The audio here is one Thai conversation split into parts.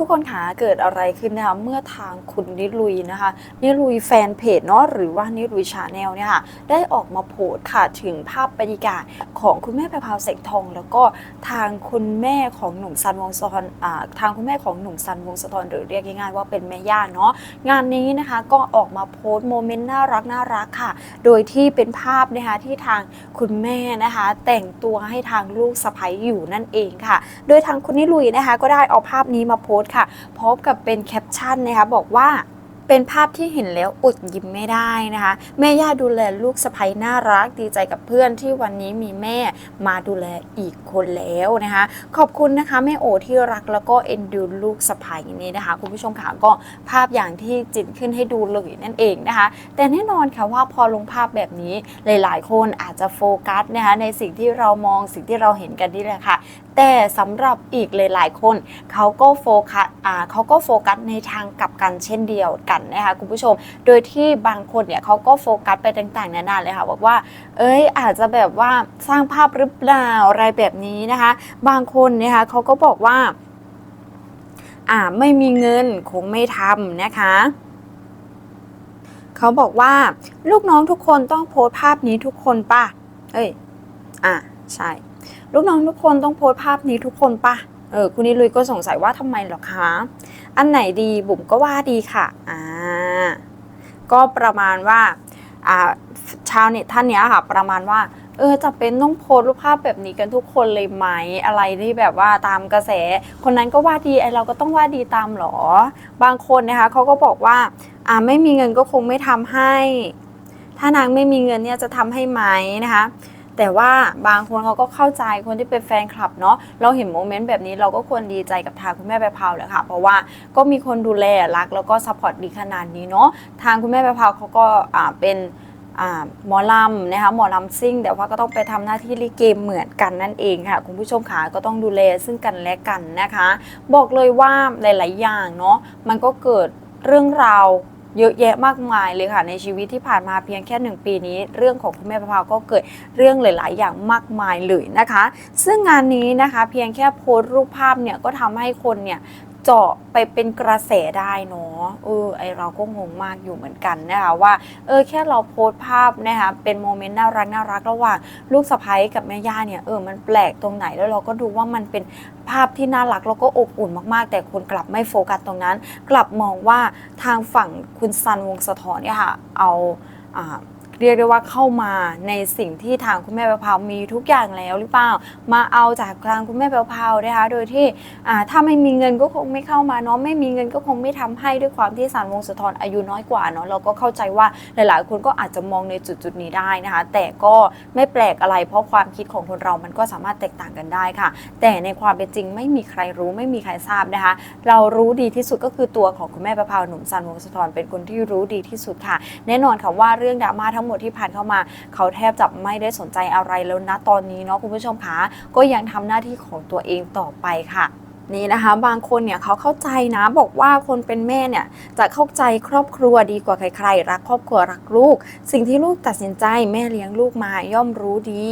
ทุกคนคะเกิดอะไรขึ้นนะคะเมื่อทางคุณนิลุยนะคะนิลุยแฟนเพจเนาะหรือว่านิลุยชาแนลเนี่ยค่ะได้ออกมาโพสต์ค่ะถึงภาพบรรยากาศของคุณแม่แพรพาวแสงทอง แล้วก็ทางคุณแม่ของหนุ่มซันวงศ์สะทอนอ่าทางคุณแม่ของหนุ่มซันวงศ์สะทอนหรือเรียกง่ายๆว่าเป็นแม่ย่าเนาะงานนี้นะคะก็ออกมาโพสต์โมเมนต์น่ารักน่ารักค่ะ โดยที่เป็นภาพนะคะที่ทางคุณแม่นะคะ แต่งตัวให้ทางลูกสะใภ้อยู่นั่นเองค่ะ โดยทางคุณนิลุยนะคะก็ได้เอาภาพนี้มาโพสค่ะ พบกับเป็นแคปชั่นนะคะบอกว่า เป็นภาพที่เห็นแล้วอดยิ้มไม่ได้นะคะ แม่ย่าดูแลลูกสะใภ้น่ารักดีใจกับเพื่อนที่วันนี้มีแม่มาดูแลอีกคนแล้วนะคะ ขอบคุณนะคะแม่โอที่รักแล้วก็เอ็นดูลูกสะใภ้นี้นะคะ คุณผู้ชมค่ะก็ภาพอย่างที่จินขึ้นให้ดูเลยนั่นเองนะคะ แต่แน่นอนค่ะว่าพอลงภาพแบบนี้หลาย ๆ คนอาจจะโฟกัสนะคะในสิ่งที่เรามองสิ่งที่เราเห็นกันนี่แหละค่ะแต่สำหรับอีกหลาย ๆ คนเขาก็โฟกัสอ่าเขาก็โฟกัสในทางกลับกันเช่นเดียวกันนะคะคุณผู้ชม โดยที่บางคนเนี่ยเขาก็โฟกัสไปต่างๆนานาเลยค่ะบอกว่า เอ้ยอาจจะแบบว่าสร้างภาพหรือเปล่าอะไรแบบนี้นะคะ บางคนนะคะเขาก็บอกว่าอ่าไม่มีเงินคงไม่ทำนะคะเขาบอกว่าลูกน้องทุกคนต้องโพสต์ภาพนี้ทุกคนป่ะ เอ้ย อะ ใช่ ลูกน้องทุกคนต้องโพสต์ภาพนี้ทุกคนป่ะ เออ คุณนิลุยก็สงสัยว่าทำไมหรอคะ อันไหนดีบุ๋มก็ว่าดีค่ะอ่าก็ประมาณว่าอ่าชาวเน็ตท่านเนี้ยค่ะ ประมาณว่า เออจะเป็นต้องโพสรูปภาพแบบนี้กันทุกคนเลยไหมอะไรที่แบบว่าตามกระแส คนนั้นก็ว่าดีไอเราก็ต้องว่าดีตามเหรอ บางคนนะคะเขาก็บอกว่าอ่าไม่มีเงินก็คงไม่ทำให้ ถ้านางไม่มีเงินเนี่ยจะทำให้ไหมนะคะ แต่ว่าบางคนเขาก็เข้าใจคนที่เป็นแฟนคลับเนาะเราเห็นโมเมนต์แบบนี้เราก็ควรดีใจกับทางคุณแม่แพรพาวแหละค่ะ เพราะว่าก็มีคนดูแลรัก แล้วก็ซัพพอร์ตดีขนาดนี้เนาะทางคุณแม่แพรพาวเขาก็อ่าเป็นหมอลำนะคะหมอลำซิ่งแต่ว่าก็ต้องไปทำหน้าที่ลิเกเหมือนกันนั่นเองค่ะคุณผู้ชมขาก็ต้องดูแลซึ่งกันและกันนะคะ บอกเลยว่าหลาย ๆ อย่างเนาะมันก็เกิดเรื่องราว เยอะแยะมากมายเลยค่ะ ในชีวิตที่ผ่านมาเพียงแค่หนึ่งปีนี้ เรื่องของคุณแม่ประภาก็เกิดเรื่องหลาย ๆ อย่างมากมายเลยนะคะ ซึ่งงานนี้นะคะ เพียงแค่โพสต์รูปภาพเนี่ยก็ทำให้คนเนี่ย เจาะไปเป็นกระแสได้เนาะเออไอเราก็งงมากอยู่เหมือนกันนะคะว่าเออแค่เราโพสต์ภาพนะคะเป็นโมเมนต์น่ารักน่ารักระหว่างลูกสะใภ้กับแม่ย่าเนี่ยเออมันแปลกตรงไหนแล้วเราก็ดูว่ามันเป็นภาพที่น่ารักแล้วก็อบอุ่นมากๆ แต่คนกลับไม่โฟกัสตรงนั้น กลับมองว่าทางฝั่งคุณซันวงศ์สะทอนเนี่ยค่ะเอาอ่า เรียกได้ว่าเข้ามาในสิ่งที่ทางคุณแม่แพรวพรามีทุกอย่างแล้วหรือเปล่า มาเอาจากทางคุณแม่แพรวพรานะคะ โดยที่ถ้าไม่มีเงินก็คงไม่เข้ามาเนาะไม่มีเงินก็คงไม่ทำให้ด้วยความที่ซันวงสะทอนอายุน้อยกว่าเนาะเราก็เข้าใจว่าหลาย ๆ คนก็อาจจะมองในจุดจุดๆนี้ได้นะคะ แต่ก็ไม่แปลกอะไร เพราะความคิดของคนเรามันก็สามารถแตกต่างกันได้ค่ะ แต่ในความเป็นจริงไม่มีใครรู้ไม่มีใครทราบนะคะ เรารู้ดีที่สุดก็คือตัวของคุณแม่ประภาหนุ่มซันวงสะทอนเป็นคนที่รู้ดีที่สุดค่ะ แน่นอนค่ะว่าเรื่องดราม่าทั้งหมดที่ผ่านเข้ามา เขาแทบจะไม่ได้สนใจอะไรแล้วนะตอนนี้เนาะคุณผู้ชมคะก็ยังทำหน้าที่ของตัวเองต่อไปค่ะนี่นะคะบางคนเนี่ยเขาเข้าใจนะบอกว่าคนเป็นแม่เนี่ยจะเข้าใจครอบครัวดีกว่าใครๆ รักครอบครัวรักลูก สิ่งที่ลูกตัดสินใจแม่เลี้ยงลูกมาย่อมรู้ดี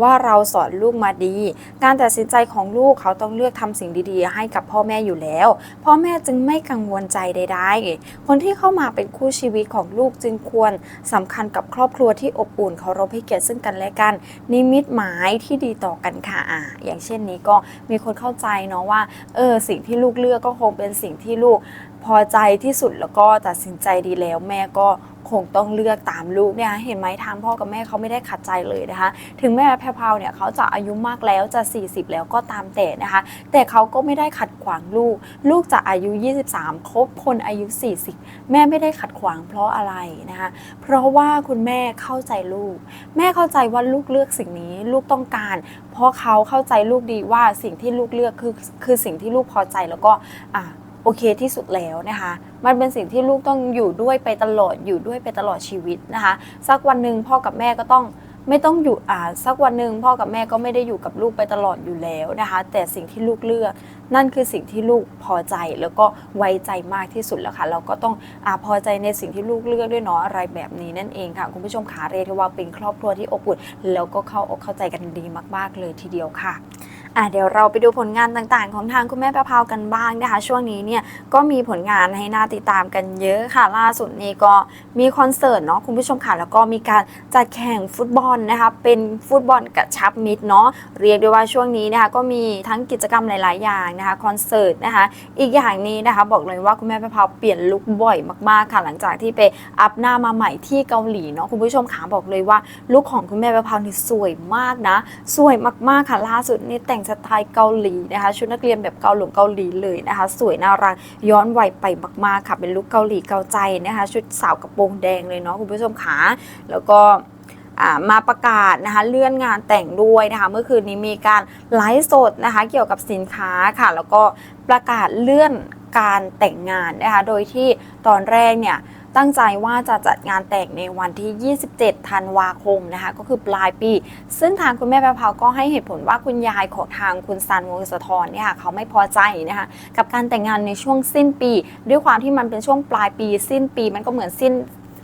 ว่าเราสอนลูกมาดี การตัดสินใจของลูกเขาต้องเลือกทำสิ่งดีๆ ให้กับพ่อแม่อยู่แล้ว พ่อแม่จึงไม่กังวลใจใดๆ คนที่เข้ามาเป็นคู่ชีวิตของลูกจึงควรสำคัญกับครอบครัวที่อบอุ่นเคารพให้เกียรติซึ่งกันและกัน นิมิตหมายที่ดีต่อกันค่ะอ่าอย่างเช่นนี้ก็มีคนเข้าใจเนาะว่าเออสิ่งที่ลูกเลือกก็คงเป็นสิ่งที่ลูกพอใจที่สุดแล้วก็ตัดสินใจดีแล้วแม่ก็ คงต้องเลือกตามลูกเนี่ยเห็นไหมทางพ่อกับแม่เขาไม่ได้ขัดใจเลยนะคะ ถึงแม่แพรพาวเนี่ยเขาจะอายุมากแล้วจะ 40 แล้วก็ตามแต่นะคะ แต่เขาก็ไม่ได้ขัดขวางลูก ลูกจะอายุ 23 ครบคนอายุ 40 แม่ไม่ได้ขัดขวางเพราะอะไรนะคะ เพราะว่าคุณแม่เข้าใจลูก แม่เข้าใจว่าลูกเลือกสิ่งนี้ลูกต้องการ เพราะเขาเข้าใจลูกดีว่าสิ่งที่ลูกเลือกคือคือสิ่งที่ลูกพอใจแล้วก็อะ โอเคที่สุดแล้วนะคะ มันเป็นสิ่งที่ลูกต้องอยู่ด้วยไปตลอดอยู่ด้วยไปตลอดชีวิตนะคะ สักวันหนึ่งพ่อกับแม่ก็ต้องไม่ต้องอยู่อ่าสักวันหนึ่งพ่อกับแม่ก็ไม่ได้อยู่กับลูกไปตลอดอยู่แล้วนะคะ แต่สิ่งที่ลูกเลือก นั่นคือสิ่งที่ลูกพอใจแล้วก็ไว้ใจมากที่สุดแล้วค่ะ เราก็ต้องอาพอใจในสิ่งที่ลูกเลือกด้วยเนาะอะไรแบบนี้นั่นเองค่ะ คุณผู้ชมขาเรียกว่าเป็นครอบครัวที่อบอุ่นแล้วก็เข้าอกเข้าใจกันดีมาก ๆ เลยทีเดียวค่ะ อะเดี๋ยวเราไปดูผลงานต่างๆ ของทางคุณแม่ประภาวกันบ้างนะคะ ช่วงนี้เนี่ยก็มีผลงานให้น่าติดตามกันเยอะค่ะ ล่าสุดนี้ก็มีคอนเสิร์ตเนาะคุณผู้ชมค่ะ แล้วก็มีการจัดแข่งฟุตบอลนะคะ เป็นฟุตบอลกระชับมิตรเนาะเรียกได้ว่าช่วงนี้นะคะก็มีทั้งกิจกรรมหลาย ๆ อย่างนะคะคอนเสิร์ตนะคะอีกอย่างนี้นะคะ บอกเลยว่าคุณแม่ประภาวเปลี่ยนลุคบ่อยมากๆค่ะ หลังจากที่ไปอัพหน้ามาใหม่ที่เกาหลีเนาะคุณผู้ชมขาบอกเลยว่าลุคของคุณแม่ประภาวนี่สวยมากนะ สวยมากๆค่ะล่าสุดนี่แต่งสไตล์เกาหลีนะคะชุดนักเรียนแบบเกาหลงเกาหลีเลยนะคะ สวยน่ารักย้อนวัยไปมากๆค่ะเป็นลุคเกาหลีเกาใจนะคะ ชุดสาวกระโปรงแดงเลยเนาะคุณผู้ชมขาแล้วก็มาประกาศนะคะเลื่อนงานแต่งด้วยนะคะเมื่อคืนนี้มีการไลฟ์สดนะคะเกี่ยวกับสินค้าค่ะ แล้วก็ประกาศเลื่อนการแต่งงานนะคะโดยที่ตอนแรกเนี่ย ตั้งใจว่าจะจัดงานแต่งในวันที่ 27 ธันวาคมนะคะ ก็คือปลายปี ซึ่งทางคุณแม่แพรพราวก็ให้เหตุผลว่าคุณยายของทางคุณซันวงศธรเนี่ยค่ะเขาไม่พอใจนะคะกับการแต่งงานในช่วงสิ้นปี ด้วยความที่มันเป็นช่วงปลายปี สิ้นปีมันก็เหมือนสิ้น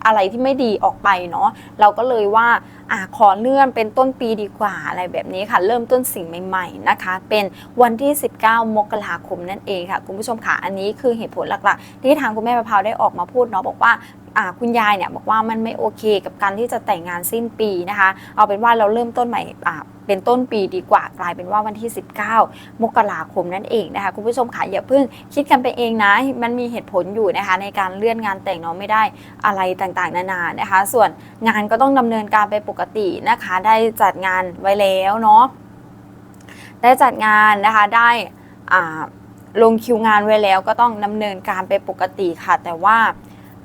อะไรที่ไม่ดีออกไปเนาะเราก็เลยว่าอะขอเลื่อนเป็นต้นปีดีกว่าอะไรแบบนี้ค่ะ เริ่มต้นสิ่งใหม่ ๆนะคะ เป็นวันที่ 19 มกราคมนั่นเองค่ะ คุณผู้ชมค่ะอันนี้คือเหตุผลหลักๆ ที่ทางคุณแม่ประภาวได้ออกมาพูดเนาะบอกว่า คุณยายเนี่ยบอกว่ามันไม่โอเคกับการที่จะแต่งงานสิ้นปีนะคะ เอาเป็นว่าเราเริ่มต้นใหม่เป็นต้นปีดีกว่ากลายเป็นว่าวันที่ 19 มกราคมนั่นเองนะคะ คุณผู้ชมค่ะอย่าเพิ่งคิดกันไปเองนะ มันมีเหตุผลอยู่นะคะ ในการเลื่อนงานแต่งเนาะไม่ได้อะไรต่างๆ นานานะคะ ส่วนงานก็ต้องดำเนินการไปปกตินะคะ ได้จัดงานไว้แล้วเนาะได้จัดงานนะคะได้ลงคิวงานไว้แล้วก็ต้องดำเนินการไปปกติค่ะ แต่ว่า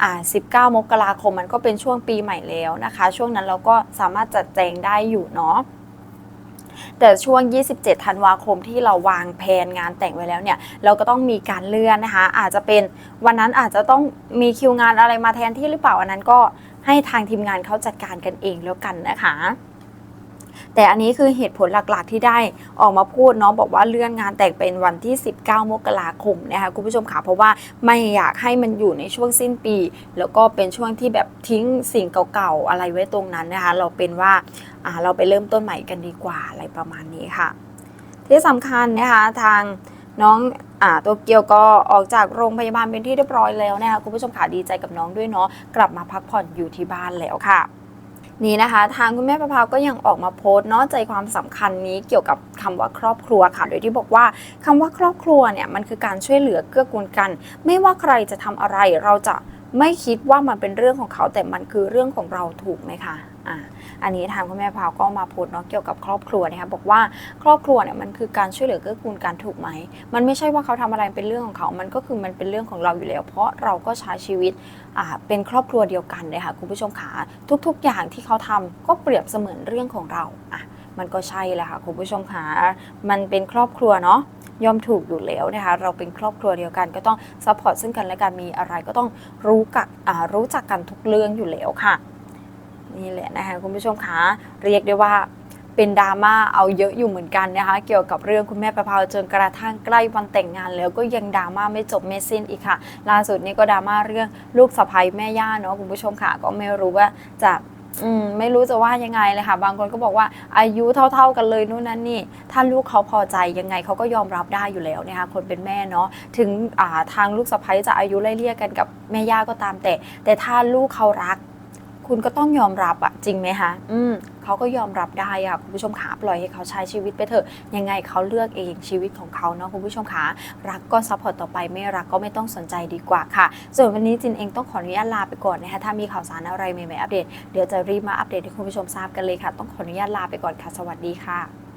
อ่า19 มกราคมมันก็เป็นช่วงปีใหม่แล้วนะคะ ช่วงนั้นเราก็สามารถจัดแจงได้อยู่เนาะแต่ช่วง 27 ธันวาคมที่เราวางแผนงานแต่งไว้แล้วเนี่ย เราก็ต้องมีการเลื่อนนะคะ อาจจะเป็นวันนั้นอาจจะต้องมีคิวงานอะไรมาแทนที่หรือเปล่าอันนั้นก็ให้ทางทีมงานเขาจัดการกันเองแล้วกันนะคะ แต่อันนี้คือเหตุผลหลักๆ ที่ได้ออกมาพูดเนาะบอกว่าเลื่อนงานแต่งเป็นวันที่ 19 มกราคมนะคะคุณผู้ชมค่ะเพราะว่าไม่อยากให้มันอยู่ในช่วงสิ้นปี แล้วก็เป็นช่วงที่แบบทิ้งสิ่งเก่าๆอะไรไว้ตรงนั้นนะคะเราเป็นว่าเราไปเริ่มต้นใหม่กันดีกว่าอะไรประมาณนี้ค่ะ ที่สำคัญนะคะทางน้องอ่าตัวเกียวก็ออกจากโรงพยาบาลเป็นที่เรียบร้อยแล้วนะคะคุณผู้ชมค่ะดีใจกับน้องด้วยเนาะกลับมาพักผ่อนอยู่ที่บ้านแล้วค่ะ นี่นะคะ ทางคุณแม่ประภาก็ยังออกมาโพสต์เนาะใจความสำคัญนี้เกี่ยวกับคำว่าครอบครัวค่ะ โดยที่บอกว่าคำว่าครอบครัวเนี่ยมันคือการช่วยเหลือเกื้อกูลกัน ไม่ว่าใครจะทำอะไรเราจะไม่คิดว่ามันเป็นเรื่องของเขาแต่มันคือเรื่องของเราถูกไหมคะ อ่าอันนี้ทางคุณแม่พาวก็มาพสต์เนาะเกี่ยวกับครอบครัวนะคะบอกว่าครอบครัวเนี่ยมันคือการช่วยเหลือเกื้อกูลกันถูกไหม มันไม่ใช่ว่าเขาทำอะไรเป็นเรื่องของเขา มันก็คือมันเป็นเรื่องของเราอยู่แล้ว เพราะเราก็ใช้ชีวิตอ่าเป็นครอบครัวเดียวกันเลยค่ะคุณผู้ชมขาทุกๆ อย่างที่เขาทำก็เปรียบเสมือนเรื่องของเราอะมันก็ใช่แหละค่ะคุณผู้ชมขามันเป็นครอบครัวเนาะย่อมถูกอยู่แล้วนะคะ เราเป็นครอบครัวเดียวกัน ก็ต้องซัพพอร์ตซึ่งกันและกันมีอะไรก็ต้องรู้กักรู้จักกันทุกเรื่องอยู่แล้วค่ะ นี่แหละนะคะคุณผู้ชมคะเรียกได้ว่าเป็นดราม่าเอาเยอะอยู่เหมือนกันนะคะ เกี่ยวกับเรื่องคุณแม่ประภาวจนกระทั่งใกล้วันแต่งงาน แล้วก็ยังดราม่าไม่จบไม่สิ้นอีกค่ะ ล่าสุดนี้ก็ดราม่าเรื่องลูกสะใภ้แม่ย่าเนาะคุณผู้ชมค่ะก็ไม่รู้ว่าจะอืมไม่รู้จะว่ายังไงเลยค่ะ บางคนก็บอกว่าอายุเท่า ๆกันเลยนู่นนั่นนี่ ถ้าลูกเขาพอใจยังไงเขาก็ยอมรับได้อยู่แล้วนะคะคนเป็นแม่เนาะถึงอ่าทางลูกสะใภ้จะอายุไล่เลี่ยกันกับแม่ย่าก็ตามแต่ แต่ถ้าลูกเขารัก คุณก็ต้องยอมรับอะจริงไหมคะอืมเขาก็ยอมรับได้อะคุณผู้ชมขาปล่อยให้เขาใช้ชีวิตไปเถอะ ยังไงเขาเลือกเองชีวิตของเขาเนาะคุณผู้ชมขารักก็ซัพพอร์ตต่อไปไม่รักก็ไม่ต้องสนใจดีกว่าค่ะ ส่วนวันนี้จินเองต้องขออนุญาตลาไปก่อนนะคะถ้ามีข่าวสารอะไรใหม่ๆอัปเดตเดี๋ยวจะรีบมาอัปเดตให้คุณผู้ชมทราบกันเลยค่ะ ต้องขออนุญาตลาไปก่อนค่ะสวัสดีค่ะ